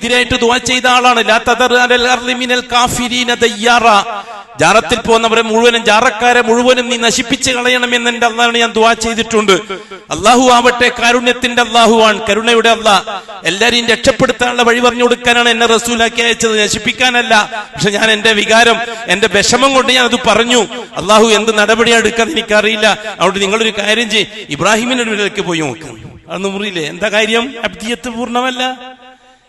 ഇതിനായിട്ട് ദുവാ ചെയ്ത ആളാണ്. ജാറത്തിൽ പോകുന്നവരെ മുഴുവനും ജാറക്കാരെ മുഴുവനും നീ നശിപ്പിച്ച് കളയണമെന്ന് എന്റെ അള്ളാഹാണ് ഞാൻ ദുവാ ചെയ്തിട്ടുണ്ട്. അള്ളാഹു ആവട്ടെ കാരുണ്യത്തിന്റെ അള്ളാഹുവാണ് കരുണയുടെ അള്ളാഹ് എല്ലാരെയും രക്ഷപ്പെടുത്താനുള്ള വഴി പറഞ്ഞു കൊടുക്കാനാണ് എന്നെ റസൂലാക്കി അയച്ചത്. നശിപ്പിക്കാനല്ല പക്ഷെ ഞാൻ എന്റെ വികാരം എന്റെ വിഷമം കൊണ്ട് ഞാൻ അത് പറഞ്ഞു. അള്ളാഹു എന്ത് നടപടിയാണ് എടുക്കാന്ന് എനിക്കറിയില്ല. അതുകൊണ്ട് നിങ്ങളൊരു കാര്യം ചെയ്യും. ഇബ്രാഹിമിന്റെ അടുത്തേക്ക് പോയി നോക്കും. അതൊന്നും മുറിയില്ലേ? എന്താ കാര്യം? അബ്ദിയത്ത് പൂർണമല്ല.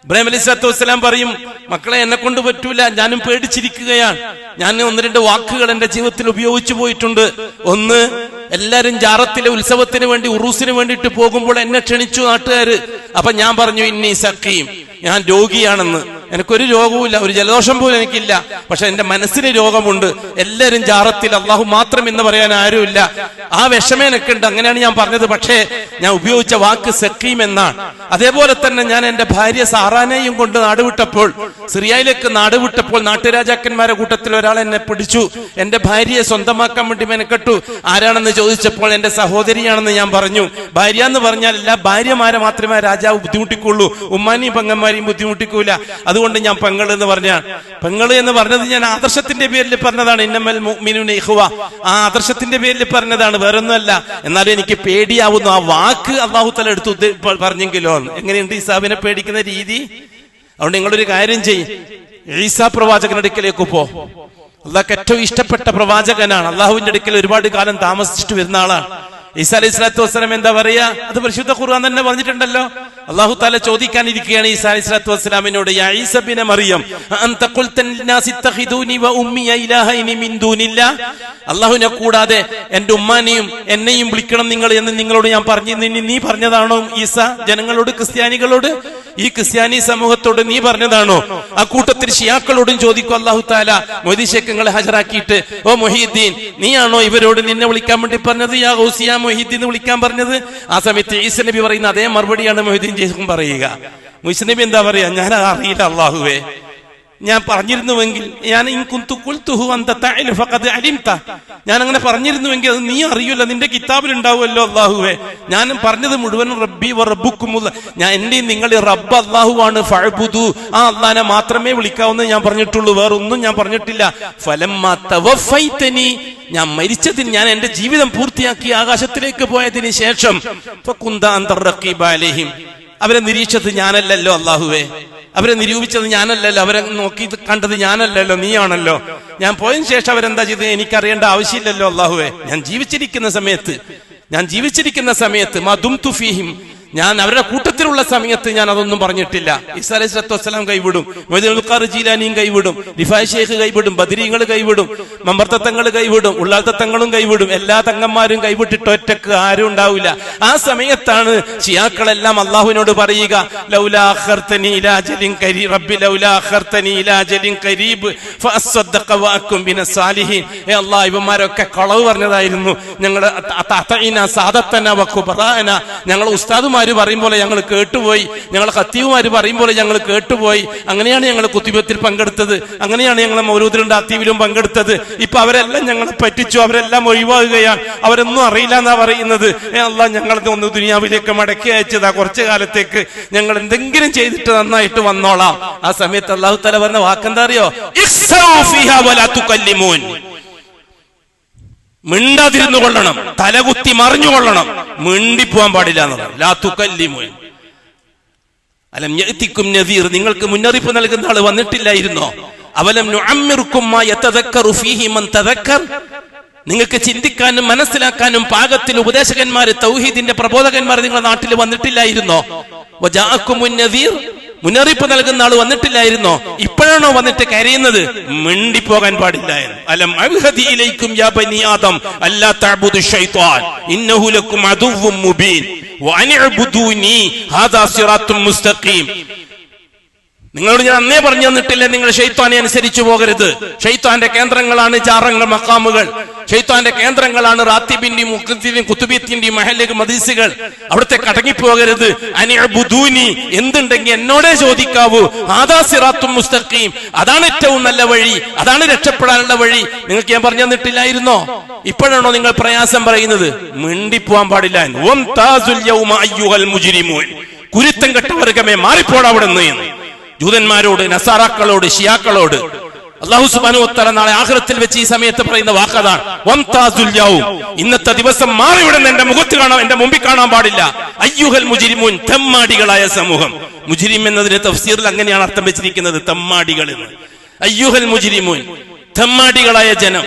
ഇബ്രാഹിം അലൈഹി സ്വലാത്തു വസ്സലാം പറയും മക്കളെ എന്നെ കൊണ്ട് പറ്റൂല. ഞാനും പേടിച്ചിരിക്കുകയാണ്. ഞാൻ ഒന്ന് രണ്ട് വാക്കുകൾ എന്റെ ജീവിതത്തിൽ ഉപയോഗിച്ചു പോയിട്ടുണ്ട്. ഒന്ന് എല്ലാരും ജാറത്തിലെ ഉത്സവത്തിന് വേണ്ടി ഉറൂസിന് വേണ്ടിയിട്ട് പോകുമ്പോൾ എന്നെ ക്ഷണിച്ചു നാട്ടുകാര്. അപ്പൊ ഞാൻ പറഞ്ഞു ഇന്നീ സഖീം ഞാൻ രോഗിയാണെന്ന്. എനിക്കൊരു രോഗവുമില്ല ഒരു ജലദോഷം പോലും എനിക്കില്ല. പക്ഷെ എന്റെ മനസ്സിന് രോഗമുണ്ട്. എല്ലാവരും ജാറത്തിൽ അള്ളാഹു മാത്രം എന്ന് പറയാൻ ആരുമില്ല. ആ വിഷമം എനിക്കുണ്ട് അങ്ങനെയാണ് ഞാൻ പറഞ്ഞത്. പക്ഷേ ഞാൻ ഉപയോഗിച്ച വാക്ക് സക്കീം എന്നാണ്. അതേപോലെ തന്നെ ഞാൻ എന്റെ ഭാര്യ സാറാനെയും കൊണ്ട് നാടുവിട്ടപ്പോൾ സിറിയയിലേക്ക് നാടുവിട്ടപ്പോൾ നാട്ടുരാജാക്കന്മാരുടെ കൂട്ടത്തിൽ ഒരാൾ എന്നെ പിടിച്ചു. എന്റെ ഭാര്യയെ സ്വന്തമാക്കാൻ വേണ്ടി മെനക്കെട്ടു. ആരാണെന്ന് ചോദിച്ചപ്പോൾ എന്റെ സഹോദരിയാണെന്ന് ഞാൻ പറഞ്ഞു. ഭാര്യ എന്ന് പറഞ്ഞാൽ എല്ലാ ഭാര്യമാരെ മാത്രമേ രാജാവ് ബുദ്ധിമുട്ടിക്കുള്ളൂ. ഉമ്മാനെയും പങ്ങന്മാരെയും ബുദ്ധിമുട്ടിക്കൂല. അതുകൊണ്ട് ഞാൻ പെങ്ങൾ എന്ന് പറഞ്ഞ പെങ്ങൾ എന്ന് പറഞ്ഞത് ഞാൻ ആദർശത്തിന്റെ പേരിൽ പറഞ്ഞതാണ്. ഇന്നമൽ ഇഖ്വ. ആ ആദർശത്തിന്റെ പേരിൽ പറഞ്ഞതാണ് വേറൊന്നുമല്ല. എന്നാലും എനിക്ക് പേടിയാവുന്നു. ആ വാക്ക് അള്ളാഹു തല എടുത്ത് പറഞ്ഞെങ്കിലോ? എങ്ങനെയുണ്ട് ഈസാബിനെ പേടിക്കുന്ന രീതി? അതുകൊണ്ട് നിങ്ങളൊരു കാര്യം ചെയ്യും. ഈസാ പ്രവാചകന്റെ അടുക്കലേക്ക് പോ. അള്ളാഹ് ഏറ്റവും ഇഷ്ടപ്പെട്ട പ്രവാചകനാണ്. അള്ളാഹുവിന്റെ അടുക്കൽ ഒരുപാട് കാലം താമസിച്ചിട്ട് വരുന്ന ആളാണ്. ഈസാ അലൈഹി സ്വലാത്തു വസ്സലാം എന്താ പറയാ? അത് പരിശുദ്ധ ഖുർആൻ തന്നെ പറഞ്ഞിട്ടുണ്ടല്ലോ. അള്ളാഹു താല ചോദിക്കാനിരിക്കുകയാണ് ഈസാ അലൈഹി സ്വലാത്തു വസ്സലാമിനോട് യാ ഈസ ബിന മറിയം അള്ളാഹുവിനെ കൂടാതെ എന്റെ ഉമ്മാനെയും എന്നെയും വിളിക്കണം നിങ്ങൾ എന്ന് നിങ്ങളോട് ഞാൻ പറഞ്ഞു നീ പറഞ്ഞതാണോ ഈസ? ജനങ്ങളോട് ക്രിസ്ത്യാനികളോട്? ഈ ക്രിസ്ത്യാനി സമൂഹത്തോട് നീ പറഞ്ഞതാണോ? ആ കൂട്ടത്തിൽ ഷിയാക്കളോടും ചോദിക്കും അള്ളാഹു താല മൊയ്തീശേക്കങ്ങളെ ഹാജരാക്കിയിട്ട് ഓ മൊഹീദ്ദീൻ നീയാണോ ഇവരോട് നിന്നെ വിളിക്കാൻ വേണ്ടി പറഞ്ഞത്? യാ ഗൗസിയ മൊഹീദ്ദീൻ വിളിക്കാൻ പറഞ്ഞത്? ആ സമയത്ത് ഈസ നബി പറയുന്ന അതേ മറുപടിയാണ് മൊഹീദ്ദീൻ ജയ്സും പറയുക. മുസ്നബി എന്താ പറയാ? ഞാൻ അറിയില്ല അള്ളാഹുവേ ഞാൻ പറഞ്ഞിരുന്നുവെങ്കിൽ ഞാൻ ഞാൻ അങ്ങനെ പറഞ്ഞിരുന്നുവെങ്കിൽ അത് നീ അറിയില്ല നിന്റെ കിതാബിൽ ഉണ്ടാവുമല്ലോ അള്ളാഹുവേ ഞാൻ പറഞ്ഞത് മുഴുവൻ റബ്ബി റബ്ബുക്കുമുള്ള ഞാൻ എന്റെയും നിങ്ങൾ റബ്ബ് അള്ളാഹുവാണ് ഫഅബുദു. ആ അള്ളാനെ മാത്രമേ വിളിക്കാവുന്ന ഞാൻ പറഞ്ഞിട്ടുള്ളൂ വേറൊന്നും ഞാൻ പറഞ്ഞിട്ടില്ല. ഫലം ഞാൻ മരിച്ചതിന് ഞാൻ എന്റെ ജീവിതം പൂർത്തിയാക്കി ആകാശത്തിലേക്ക് പോയതിന് ശേഷം അവരെ നിരീക്ഷിച്ചത് ഞാനല്ലല്ലോ അള്ളാഹുവേ അവരെ നിരൂപിച്ചത് ഞാനല്ലല്ലോ. അവരെ നോക്കി കണ്ടത് ഞാനല്ലല്ലോ നീയാണല്ലോ. ഞാൻ പോയതിനു ശേഷം അവരെന്താ ചെയ്തത്? എനിക്കറിയേണ്ട ആവശ്യമില്ലല്ലോ അള്ളാഹുവേ ഞാൻ ജീവിച്ചിരിക്കുന്ന സമയത്ത് ഞാൻ ജീവിച്ചിരിക്കുന്ന സമയത്ത് മധും തുഫീഹിം ഞാൻ അവരുടെ കൂട്ടത്തിലുള്ള സമയത്ത് ഞാൻ അതൊന്നും പറഞ്ഞിട്ടില്ല അലൈഹി സ്വലത്തു വസ്സലാം കൈവിടും മൊയ്തുൽക്കാർ ജീലാനിയും കൈവിടും റിഫായ് ഷേഖ് കൈവിടും ബദരീങ്ങൾ കൈവിടും മമ്പർത്തങ്ങൾ കൈവിടും ഉള്ളാത്തങ്ങളും കൈവിടും എല്ലാ തങ്ങന്മാരും കൈവിട്ടിട്ട് ഒറ്റയ്ക്ക് ആരും ഉണ്ടാവില്ല ആ സമയത്താണ് ഷിയാക്കളെല്ലാം അള്ളാഹുവിനോട് പറയുക ഇവന്മാരൊക്കെ കളവ് പറഞ്ഞതായിരുന്നു വഖുബറാന ഞങ്ങൾ ഉസ്താദുമാര് പറയും പോലെ ഞങ്ങൾ കേട്ടുപോയി. ഞങ്ങൾ ഖത്തീവുമാര് പറയും പോലെ ഞങ്ങൾ കേട്ടുപോയി. അങ്ങനെയാണ് ഞങ്ങൾ കുത്തിബത്തിൽ പങ്കെടുത്തത്. അങ്ങനെയാണ് ഞങ്ങൾ മൗരൂദിലുണ്ട് അത്തീവിലും പങ്കെടുത്തത്. ഇപ്പൊ അവരെല്ലാം ഞങ്ങളെ പറ്റിച്ചു. അവരെല്ലാം ഒഴിവാകുകയാണ്. അവരൊന്നും അറിയില്ല എന്നാ പറയുന്നത് അല്ല ഞങ്ങൾക്ക് ഒന്ന് ദുനിയാവിലേക്ക് മടക്കി അയച്ചതാ. കുറച്ചു കാലത്തേക്ക് ഞങ്ങൾ എന്തെങ്കിലും ചെയ്തിട്ട് നന്നായിട്ട് വന്നോളാം. ആ സമയത്ത് അള്ളാഹു തല പറഞ്ഞ വാക്കെന്താ അറിയോ ഇഖ്സൗ ഫീഹാ വലാ തുകല്ലിമൂൻ മിണ്ടാതിരുന്നു കൊള്ളണം. തലകുത്തി മറിഞ്ഞു കൊള്ളണം. മിണ്ടിപ്പോവാൻ പാടില്ല എന്നുള്ളത് ലാ തുകല്ലിമൂൻ അലം ഞെത്തിക്കും നദീർ. നിങ്ങൾക്ക് മുന്നറിയിപ്പ് നൽകുന്ന ആൾ വന്നിട്ടില്ലായിരുന്നോ? അവലം നിങ്ങൾക്ക് ചിന്തിക്കാനും മനസ്സിലാക്കാനും പാകത്തിൽ ഉപദേശകന്മാര് തൗഹീദിന്റെ പ്രബോധകന്മാർ നിങ്ങളുടെ നാട്ടിൽ വന്നിട്ടില്ലായിരുന്നോ? മുന്നറിയിപ്പ് നൽകുന്ന ആൾ വന്നിട്ടില്ലായിരുന്നോ? ഇപ്പോഴാണോ വന്നിട്ട് കരയുന്നത്? മിണ്ടിപ്പോകാൻ പാടില്ലായിരുന്നു. അലം യാ ആദം അല്ലാ തഅബുദു ഇന്നഹു ലക്കും മുബീൻ. ഹാദാ മുസ്തഖീം. നിങ്ങളോട് ഞാൻ അന്നേ പറഞ്ഞു തന്നിട്ടില്ല നിങ്ങൾ ഷെയ്ത്താനെ അനുസരിച്ചു പോകരുത്. ഷെയ്ത്താന്റെ കേന്ദ്രങ്ങളാണ് ചാറങ്ങൾ മക്കാമുകൾ ഷെയ്ത്താന്റെ കേന്ദ്രങ്ങളാണ് റാത്തിബിന്റെയും മുക്കത്തിന്റെയും കുത്തുബീത്തിന്റെയും മഹല്ലേക്ക് മദീസുകൾ. അവിടുത്തെ കടങ്ങിപ്പോകരുത്. അനിഅബുദൂനി എന്തുണ്ടെങ്കിൽ എന്നോടേ ചോദിക്കാവൂ. ആദാ സിറാത്തും മുസ്തഖീം. അതാണ് ഏറ്റവും നല്ല വഴി. അതാണ് രക്ഷപ്പെടാനുള്ള വഴി. നിങ്ങൾക്ക് ഞാൻ പറഞ്ഞു തന്നിട്ടില്ലായിരുന്നോ? ഇപ്പോഴാണോ നിങ്ങൾ പ്രയാസം പറയുന്നത്? മിണ്ടിപ്പോവാൻ പാടില്ല. കുരുത്തം കെട്ടവർഗമേ മാറിപ്പോടാ അവിടെ നിന്ന് ജൂതന്മാരോട് നസാറാക്കളോട് ഷിയാക്കളോട് അള്ളാഹു സുബാനു തല നാളെ ആഹ്റത്തിൽ വെച്ച് ഈ സമയത്ത് പറയുന്ന വാക്കതാണ്. ഇന്നത്തെ ദിവസം മാറിവിടുന്ന എന്റെ മുഖത്ത് കാണാം എന്റെ മുമ്പിൽ കാണാൻ പാടില്ല. അയ്യുഹൽ മുജിരിമുൻ തെമ്മാടികളായ സമൂഹം. മുജിരിം എന്നതിന്റെ തഫ്സീറിൽ അങ്ങനെയാണ് അർത്ഥം വെച്ചിരിക്കുന്നത് തെമ്മാടികൾ എന്ന്. അയ്യുഹൽ മുജിരിമുൻ തെമ്മാടികളായ ജനം.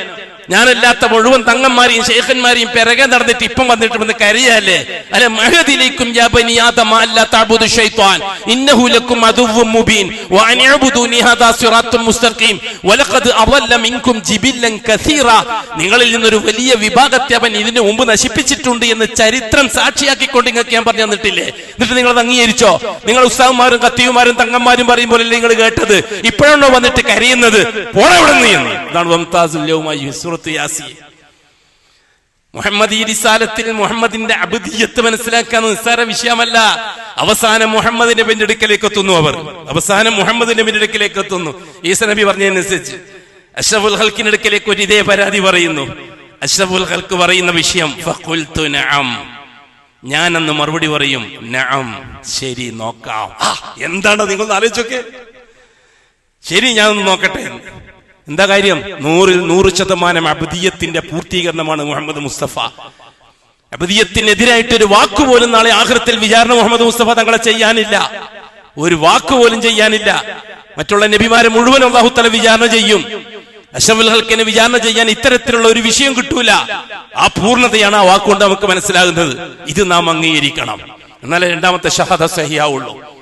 ഞാനല്ലാത്ത മുഴുവൻ തങ്ങന്മാരെയും ശേഖന്മാരെയും പിറകെ നടന്നിട്ട് ഇപ്പം വന്നിട്ട് വന്ന് കരയല്ലേ? അല്ലെ മഴതിലേക്കും നിങ്ങളിൽ നിന്നൊരു വലിയ വിഭാഗത്തെ അവൻ ഇതിനു മുമ്പ് നശിപ്പിച്ചിട്ടുണ്ട് എന്ന് ചരിത്രം സാക്ഷിയാക്കിക്കൊണ്ട് നിങ്ങൾക്ക് ഞാൻ പറഞ്ഞു തന്നിട്ടില്ലേ? എന്നിട്ട് നിങ്ങൾ അംഗീകരിച്ചോ? നിങ്ങൾ ഉസ്താവുമാരും കത്തിയുമാരും തങ്ങന്മാരും പറയും പോലെ നിങ്ങൾ കേട്ടത്. ഇപ്പോഴാണോ വന്നിട്ട് കരയുന്നത്? പോടെ ഇവിടെ നിന്ന് ഇതാണ് സൂറത്ത് യാസി മുഹമ്മദ് ഈ മുഹമ്മദിന്റെ അബുദ്ധിയത്ത് മനസ്സിലാക്കാൻ നിസ്സാര വിഷയമല്ല. അവസാനം മുഹമ്മദ് നബിന്റെ അടുക്കലേക്ക് എത്തുന്നു അവർ. അവസാനം മുഹമ്മദ് നബിന്റെ അടുക്കലേക്ക് എത്തുന്നു. ഈസ നബി പറഞ്ഞതിനനുസരിച്ച്. അഷ്റഫുൽ ഹൽക്കിന്റെ അടുക്കലേക്ക് ഒരു ഇതേ പരാതി പറയുന്നു. അഷ്റഫുൽ ഹൽക്ക് പറയുന്ന വിഷയം ഞാൻ അന്ന് മറുപടി പറയും നഅം. ശരി നോക്കാം. എന്താണ് നിങ്ങൾ ആലോചിച്ചൊക്കെ. ശരി ഞാൻ ഒന്ന് നോക്കട്ടെ. എന്താ കാര്യം? നൂറിൽ നൂറ് ശതമാനം അബദീയത്തിന്റെ പൂർത്തീകരണമാണ് മുഹമ്മദ് മുസ്തഫ. അബദീയത്തിനെതിരായിട്ട് ഒരു വാക്ക് പോലും നാളെ ആഹ്റത്തിൽ വിചാരണ മുഹമ്മദ് മുസ്തഫ തങ്ങളെ ചെയ്യാനില്ല. ഒരു വാക്ക് പോലും ചെയ്യാനില്ല. മറ്റുള്ള നബിമാരെ മുഴുവൻ അള്ളാഹുത്തല വിചാരണ ചെയ്യും. അഷഫുൽ ഹൽക്കിനെ വിചാരണ ചെയ്യാൻ ഇത്തരത്തിലുള്ള ഒരു വിഷയം കിട്ടൂല. ആ പൂർണതയാണ് ആ വാക്കുകൊണ്ട് നമുക്ക് മനസ്സിലാകുന്നത്. ഇത് നാം അംഗീകരിക്കണം. എന്നാലേ രണ്ടാമത്തെ ഷഹദ സഹിയാവുള്ളൂ.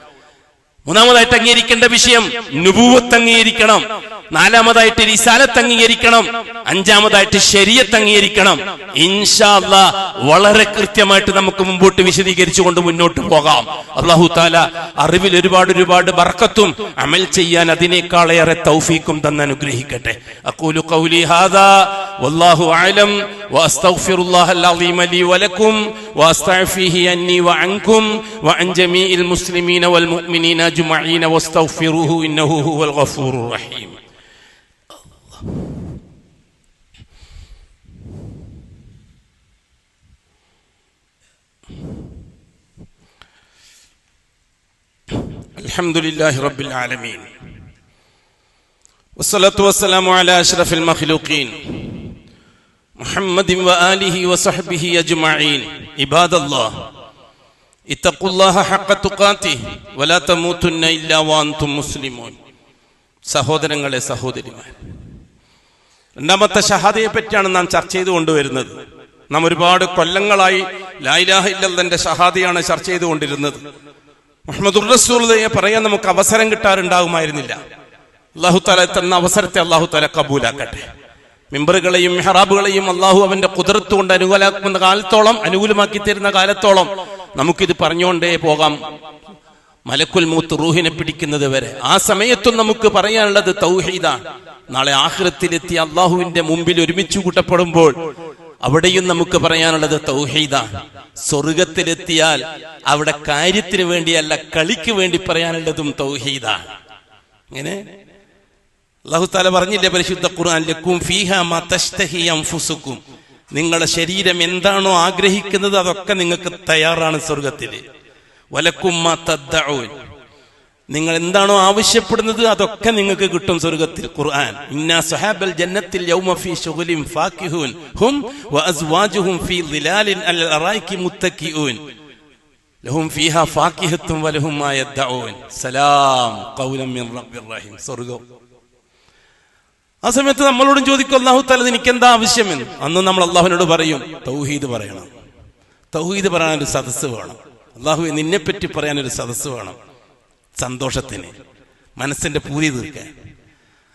മൂന്നാമതായിട്ട് അംഗീകരിക്കേണ്ട വിഷയം നുപൂവത്ത് അംഗീകരിക്കണം. നാലാമതായിട്ട് റിസാലത്ത് അംഗീകരിക്കണം അഞ്ചാമതായിട്ട് ശരീരത്ത് അംഗീകരിക്കണം ഇൻഷാ അല്ലാ വളരെ കൃത്യമായിട്ട് നമുക്ക് മുമ്പോട്ട് വിശദീകരിച്ചുകൊണ്ട് മുന്നോട്ട് പോകാം അള്ളാഹു താല അറിവിൽ ഒരുപാട് ഒരുപാട് ബർക്കത്തും അമൽ ചെയ്യാൻ അതിനേക്കാളേറെ തൗഫീക്കും തന്നെ അനുഗ്രഹിക്കട്ടെ അഖൂലു ഖൗലി ഹാദാ വല്ലാഹു അഅലം واستغفر الله العظيم لي ولكم واستعفيه عني وعنكم وعن جميع المسلمين والمؤمنين اجمعين واستغفروه انه هو الغفور الرحيم الحمد لله رب العالمين والصلاة والسلام على أشرف المخلوقين محمد وآله وصحبه أجمعين عباد الله اتقوا الله حق تقاته ولا تموتن إلا وأنتم مسلمون സഹോദരങ്ങളെ സഹോദരിമാർ രണ്ടാമത്തെ ഷഹാദയെ പറ്റിയാണ് നാം ചർച്ച ചെയ്തു കൊണ്ടുവരുന്നത്. നാം ഒരുപാട് കൊല്ലങ്ങളായി ലായിലാഹ ഷഹാദയാണ് ചർച്ച ചെയ്തുകൊണ്ടിരുന്നത് മുഹമ്മദ് റസൂലയെ പറയാൻ നമുക്ക് അവസരം കിട്ടാറുണ്ടാകുമായിരുന്നില്ല. അള്ളാഹു താല തന്ന അവസരത്തെ അള്ളാഹു താല കബൂലാക്കട്ടെ. മെമ്പറുകളെയും മെഹറാബുകളെയും അള്ളാഹു അവന്റെ കുതിർത്ത് കൊണ്ട് അനുകൂലാക്കുന്ന കാലത്തോളം അനുകൂലമാക്കി തരുന്ന കാലത്തോളം നമുക്കിത് പറഞ്ഞുകൊണ്ടേ പോകാം. മലക്കുൽ മൂത്ത് റൂഹിനെ പിടിക്കുന്നത് വരെ. ആ സമയത്തും നമുക്ക് പറയാനുള്ളത് തൗഹീദാണ്. നാളെ ആഹ്ലത്തിലെത്തി അള്ളാഹുവിന്റെ മുമ്പിൽ ഒരുമിച്ചു കൂട്ടപ്പെടുമ്പോൾ അവിടെയും നമുക്ക് പറയാനുള്ളത് തൗഹീദാണ് സ്വർഗത്തിലെത്തിയാൽ അവിടെ കാര്യത്തിന് വേണ്ടിയല്ല കളിക്ക് വേണ്ടി പറയാനുള്ളതും തൗഹീദാണ് ഇങ്ങനെ? അള്ളാഹു താല പറഞ്ഞില്ലേ പരിശുദ്ധ ഖുർആൻ ലക്കും ഫീഹ നിങ്ങളുടെ ശരീരം എന്താണോ ആഗ്രഹിക്കുന്നത് അതൊക്കെ നിങ്ങൾക്ക് തയ്യാറാണ് സ്വർഗത്തിൽ വലക്കും നിങ്ങൾ എന്താണോ ആവശ്യപ്പെടുന്നത് അതൊക്കെ നിങ്ങൾക്ക് കിട്ടും സ്വർഗത്തിൽ. ഖുർആൻ. ഇന്നാ സഹാബൽ ജന്നത്തിൽ യൗമ ഫീ ശുഗലിൻ ഫാക്കിഹൂൻ. ഹും വഅസ്വാജുഹും ഫീ ളിലാലിൻ അൽ അറായികി മുത്തക്കിഊൻ. ലഹും ഫീഹ ഫാക്കിഹത്തും വലഹും മാ യദ്ദഊൻ. സലാം ഖൗലൻ മിൻ റബ്ബിർ റഹീം. സ്വർഗം ആ സമയത്ത് നമ്മളോടും ചോദിക്കും അള്ളാഹു തല എനിക്ക് എന്താ ആവശ്യമെന്ന്? അന്ന് നമ്മൾ അള്ളാഹുവിനോട് പറയും തൗഹീദ് പറയണം. തൗഹീദ് പറയാൻ ഒരു സദസ്സ് വേണം. അള്ളാഹു നിന്നെ പറ്റി പറയാൻ ഒരു സദസ്സ് വേണം. സന്തോഷത്തിന്. മനസ്സിന്റെ പൂതി തീർക്കാൻ.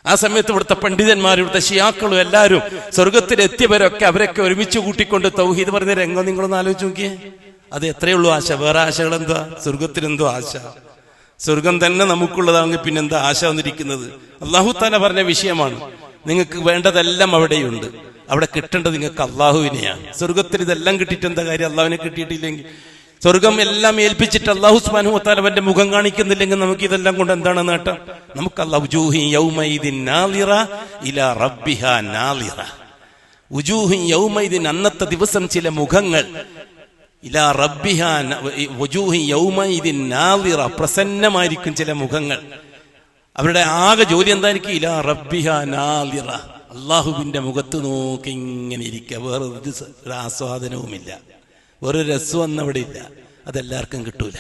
ആ സമയത്ത് ഇവിടുത്തെ പണ്ഡിതന്മാരും ഇവിടുത്തെ ഷിയാക്കളും എല്ലാവരും സ്വർഗത്തിലെത്തിയവരൊക്കെ അവരൊക്കെ ഒരുമിച്ച് കൂട്ടിക്കൊണ്ട് തൗഹീദ് പറഞ്ഞ രംഗം നിങ്ങളൊന്ന് ആലോചിച്ച് നോക്കിയേ. അത് എത്രയുള്ളൂ ആശ. വേറെ ആശകൾ എന്താ സ്വർഗത്തിനെന്തോ ആശ. സ്വർഗം തന്നെ നമുക്കുള്ളതാണെങ്കിൽ പിന്നെന്താ ആശ വന്നിരിക്കുന്നത്? അള്ളാഹു താല പറഞ്ഞ വിഷയമാണ്. നിങ്ങൾക്ക് വേണ്ടതെല്ലാം അവിടെയുണ്ട്. അവിടെ കിട്ടേണ്ടത് നിങ്ങൾക്ക് അള്ളാഹുവിനെയാണ്. സ്വർഗത്തിൽ ഇതെല്ലാം കിട്ടിയിട്ട് എന്താ കാര്യം? അള്ളാഹുവിനെ കിട്ടിയിട്ടില്ലെങ്കിൽ സ്വർഗം എല്ലാം ഏൽപ്പിച്ചിട്ട് അള്ളാഹു സ്മാനു അവന്റെ മുഖം കാണിക്കുന്നില്ലെങ്കിൽ നമുക്ക് ഇതെല്ലാം കൊണ്ട് എന്താണ് നേട്ടം? നമുക്ക് അന്നത്തെ ദിവസം ചില മുഖങ്ങൾ ഇലാ റബ്ബിഹ പ്രസന്നമായിരിക്കും ചില മുഖങ്ങൾ. അവരുടെ ആകെ ജോലി എന്തായിരിക്കും? ഇലാ റബ്ബിഹ നാദിറ അള്ളാഹുവിന്റെ മുഖത്ത് നോക്കി ഇങ്ങനെ ഇരിക്കുക. വേറെ ഒരു ആസ്വാദനവുമില്ല. വേറെ രസം അവിടെ ഇല്ല. അതെല്ലാവർക്കും കിട്ടൂല.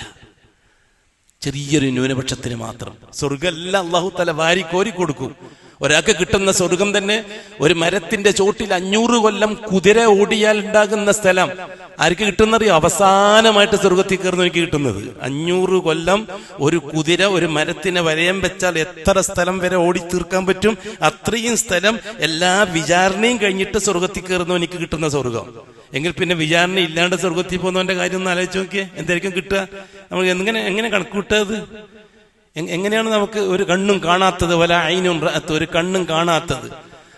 ചെറിയൊരു ന്യൂനപക്ഷത്തിന് മാത്രം. സ്വർഗമെല്ലാം അള്ളാഹു തല വാരി കോരി കൊടുക്കും. ഒരാൾക്ക് കിട്ടുന്ന സ്വർഗം തന്നെ ഒരു മരത്തിന്റെ ചോട്ടിൽ അഞ്ഞൂറ് കൊല്ലം കുതിര ഓടിയാൽ ഉണ്ടാകുന്ന സ്ഥലം. ആർക്ക് കിട്ടുന്നറിയോ? അവസാനമായിട്ട് സ്വർഗത്തിൽ കയറുന്ന എനിക്ക് കിട്ടുന്നത്. അഞ്ഞൂറ് കൊല്ലം ഒരു കുതിര ഒരു മരത്തിനെ വരയം വെച്ചാൽ എത്ര സ്ഥലം വരെ ഓടി തീർക്കാൻ പറ്റും? അത്രയും സ്ഥലം എല്ലാ വിചാരണയും കഴിഞ്ഞിട്ട് സ്വർഗത്തിൽ കയറുന്ന എനിക്ക് കിട്ടുന്ന സ്വർഗം. എങ്കിൽ പിന്നെ വിചാരണ ഇല്ലാണ്ട് സ്വർഗത്തിൽ പോകുന്നവന്റെ കാര്യം ഒന്ന് ആലോചിച്ച് നോക്കിയേ. എന്തായിരിക്കും കിട്ടുക? നമ്മൾ എങ്ങനെ എങ്ങനെ കണക്ക് കിട്ടുക എ- എങ്ങനെയാണ് നമുക്ക് ഒരു കണ്ണും കാണാത്തത്? വല അയിനും ഒരു കണ്ണും കാണാത്തത്.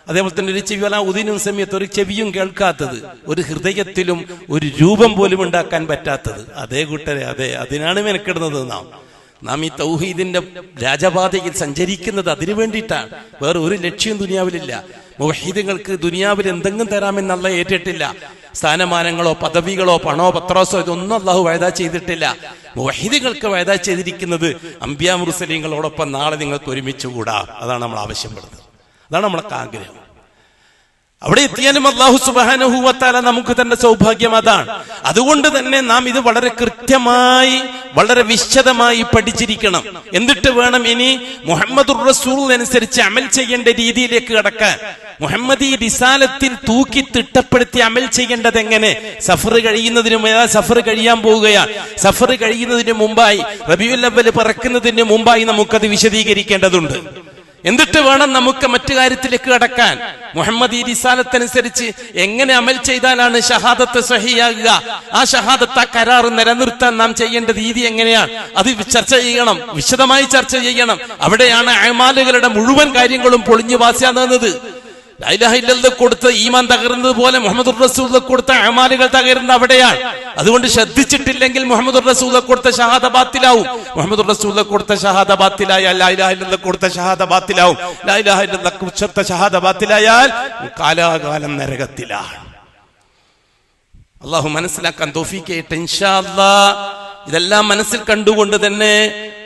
അതേപോലെ തന്നെ ഒരു ചെവി വല ഉദിനും സമയത്ത് ഒരു ചെവിയും കേൾക്കാത്തത്. ഒരു ഹൃദയത്തിലും ഒരു രൂപം പോലും ഉണ്ടാക്കാൻ പറ്റാത്തത്. അതേ കൂട്ടരെ അതെ. അതിനാണ് മെനക്കിടുന്നത് നാം. നാം ഈ തൗഹീദിന്റെ രാജപാതയിൽ സഞ്ചരിക്കുന്നത് അതിനു വേണ്ടിയിട്ടാണ്. വേറെ ഒരു ലക്ഷ്യം ദുനിയാവിലില്ല. മുവഹീദുകൾക്ക് ദുനിയാവിൽ എന്തെങ്കിലും തരാമെന്നല്ല ഏറ്റിട്ടില്ല. സ്ഥാനമാനങ്ങളോ പദവികളോ പണോ പത്രോസോ ഇതൊന്നും അള്ളാഹു വയതാ ചെയ്തിട്ടില്ല. വഹിദികൾക്ക് വയതാ ചെയ്തിരിക്കുന്നത് അമ്പ്യാ മുസ്ലിങ്ങളോടൊപ്പം നാളെ നിങ്ങൾക്ക് ഒരുമിച്ച് കൂടാ. അതാണ് നമ്മൾ ആവശ്യപ്പെടുന്നത്. അതാണ് നമ്മളൊക്കെ ആഗ്രഹം. അവിടെ എത്തിയാലും അള്ളാഹു സുബാനുഹൂവത്താല നമുക്ക് തന്റെ സൗഭാഗ്യം അതാണ്. അതുകൊണ്ട് തന്നെ നാം ഇത് വളരെ കൃത്യമായി വളരെ വിശദമായി പഠിച്ചിരിക്കണം. എന്നിട്ട് വേണം ഇനി മുഹമ്മദ് അനുസരിച്ച് അമൽ ചെയ്യേണ്ട രീതിയിലേക്ക് കടക്കാൻ. മുഹമ്മദ് ഈ റിസാലത്തിൽ തൂക്കി തിട്ടപ്പെടുത്തി അമൽ ചെയ്യേണ്ടത് എങ്ങനെ? സഫർ കഴിയുന്നതിന് സഫർ കഴിയാൻ പോവുകയാണ് സഫർ കഴിയുന്നതിന് മുമ്പായി റബിയുല്ലവൽ പറക്കുന്നതിന് മുമ്പായി നമുക്കത് വിശദീകരിക്കേണ്ടതുണ്ട്. എന്നിട്ട് വേണം നമുക്ക് മറ്റു കാര്യത്തിലേക്ക് കടക്കാൻ? മുഹമ്മദ് ഈ റിസാലത്തനുസരിച്ച് എങ്ങനെ അമൽ ചെയ്താലാണ് ഷഹാദത്ത് സഹിയാകുക? ആ ഷഹാദത്ത് ആ കരാർ നിലനിർത്താൻ നാം ചെയ്യേണ്ട രീതി എങ്ങനെയാണ്? അത് ചർച്ച ചെയ്യണം വിശദമായി ചർച്ച ചെയ്യണം. അവിടെയാണ് അയമാലുകളുടെ മുഴുവൻ കാര്യങ്ങളും പൊളിഞ്ഞു ലൈലാഹില്ലത് കൊടുത്ത ഈമാൻ തകർന്നത് പോലെ മുഹമ്മദ് കൊടുത്ത അമാലുകൾ തകരുന്ന അവിടെയാണ്. അതുകൊണ്ട് ശ്രദ്ധിച്ചിട്ടില്ലെങ്കിൽ മുഹമ്മദ് കൊടുത്ത ഷഹാദ ബാത്തിലാവും. മുഹമ്മദ് കൊടുത്ത ഷഹാദ ബാത്തിലായാൽ ലൈലാഹില്ലത് കൊടുത്ത ഷഹാദ കൊടുത്ത ഷഹാദ കാലാകാലം നരകത്തിലാണ്. അള്ളാഹു മനസ്സിലാക്കാൻ തോഫിക്കേട്ട് ഇൻഷാ അല്ലാ ഇതെല്ലാം മനസ്സിൽ കണ്ടുകൊണ്ട് തന്നെ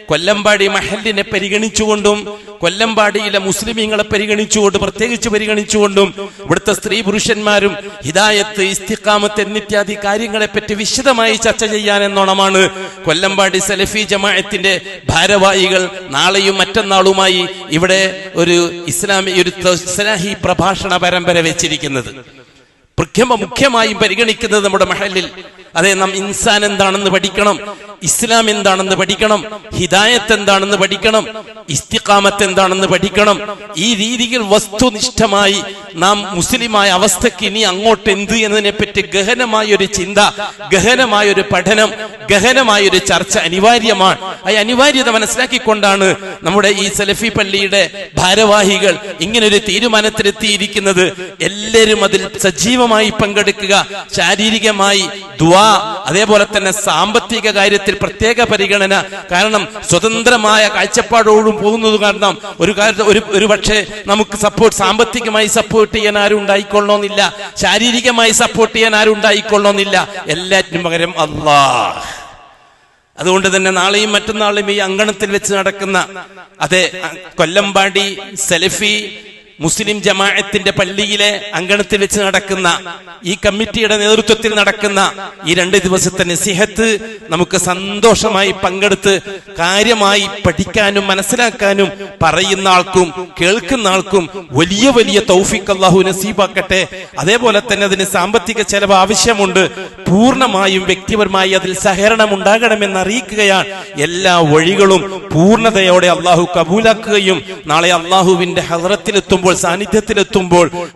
കൊല്ലമ്പാടി മഹലിനെ പരിഗണിച്ചുകൊണ്ടും കൊല്ലമ്പാടിയിലെ മുസ്ലിമീങ്ങളെ പരിഗണിച്ചുകൊണ്ട് പ്രത്യേകിച്ച് പരിഗണിച്ചുകൊണ്ടും ഇവിടുത്തെ സ്ത്രീ പുരുഷന്മാരും ഹിദായത്ത് ഇസ്തിക്കാമത്ത് എന്നിത്യാദി കാര്യങ്ങളെ പറ്റി വിശദമായി ചർച്ച ചെയ്യാൻ എന്നോണമാണ് കൊല്ലമ്പാടി സലഫി ജമാഅത്തിന്റെ ഭാരവാഹികൾ നാളെയും മറ്റന്നാളുമായി ഇവിടെ ഒരു ഇസ്ലാമി ഒരു ഇസ്ലാഹി പ്രഭാഷണ പരമ്പര വെച്ചിരിക്കുന്നത്. മുഖ്യമായും പരിഗണിക്കുന്നത് നമ്മുടെ മഹലിൽ അതെ നാം ഇൻസാൻ എന്താണെന്ന് പഠിക്കണം ഇസ്ലാം എന്താണെന്ന് പഠിക്കണം ഹിദായത്ത് എന്താണെന്ന് പഠിക്കണം ഇസ്തിഖാമത്ത് എന്താണെന്ന് പഠിക്കണം. ഈ രീതിയിൽ വസ്തുനിഷ്ഠമായി നാം മുസ്ലിമായ അവസ്ഥയ്ക്ക് ഇനി അങ്ങോട്ട് എന്ത് എന്നതിനെ പറ്റി ഗഹനമായ ഒരു ചിന്ത ഗഹനമായ ഒരു പഠനം ഗഹനമായ ഒരു ചർച്ച അനിവാര്യമാണ്. ആ അനിവാര്യത മനസ്സിലാക്കിക്കൊണ്ടാണ് നമ്മുടെ ഈ സലഫി പള്ളിയുടെ ഭാരവാഹികൾ ഇങ്ങനൊരു തീരുമാനത്തിലെത്തിയിരിക്കുന്നത്. എല്ലാവരും അതിൽ സജീവമായി പങ്കെടുക്കുക ശാരീരികമായി ദ്വാ അതേപോലെ തന്നെ സാമ്പത്തിക കാര്യത്തിൽ പ്രത്യേക പരിഗണന. കാരണം സ്വതന്ത്രമായ കാഴ്ചപ്പാടോടും പോകുന്നത് കാരണം ഒരു കാര്യ- ഒരു ഒരു പക്ഷേ നമുക്ക് സപ്പോർട്ട് സാമ്പത്തികമായി സപ്പോർട്ട് ചെയ്യാൻ ആരും ഉണ്ടായിക്കൊള്ളണമെന്നില്ല. ശാരീരികമായി സപ്പോർട്ട് ചെയ്യാൻ ആരും ഉണ്ടായിക്കൊള്ളണമെന്നില്ല. എല്ലാറ്റിനും പകരം അള്ളാഹ്. അതുകൊണ്ട് തന്നെ നാളെയും മറ്റന്നാളും ഈ അങ്കണത്തിൽ വെച്ച് നടക്കുന്ന അതെ കൊല്ലമ്പാടി സെലഫി മുസ്ലിം ജമാഅത്തിന്റെ പള്ളിയിലെ അങ്കണത്തിൽ വെച്ച് നടക്കുന്ന ഈ കമ്മിറ്റിയുടെ നേതൃത്വത്തിൽ നടക്കുന്ന ഈ രണ്ട് ദിവസത്തെ നസിഹത്ത് നമുക്ക് സന്തോഷമായി പങ്കെടുത്ത് കാര്യമായി പഠിക്കാനും മനസ്സിലാക്കാനും പറയുന്ന ആൾക്കും കേൾക്കുന്ന ആൾക്കും വലിയ വലിയ തൗഫിഖ് അള്ളാഹു നസീബാക്കട്ടെ. അതേപോലെ തന്നെ അതിന് സാമ്പത്തിക ചെലവ് ആവശ്യമുണ്ട്. പൂർണമായും വ്യക്തിപരമായി അതിൽ സഹകരണം ഉണ്ടാകണമെന്ന് അറിയിക്കുകയാണ്. എല്ലാ വഴികളും പൂർണതയോടെ അള്ളാഹു കബൂലാക്കുകയും നാളെ അള്ളാഹുവിന്റെ ഹദ്റത്തിലെത്തുമ്പോൾ സാന്നിധ്യത്തിലെത്തുമ്പോൾ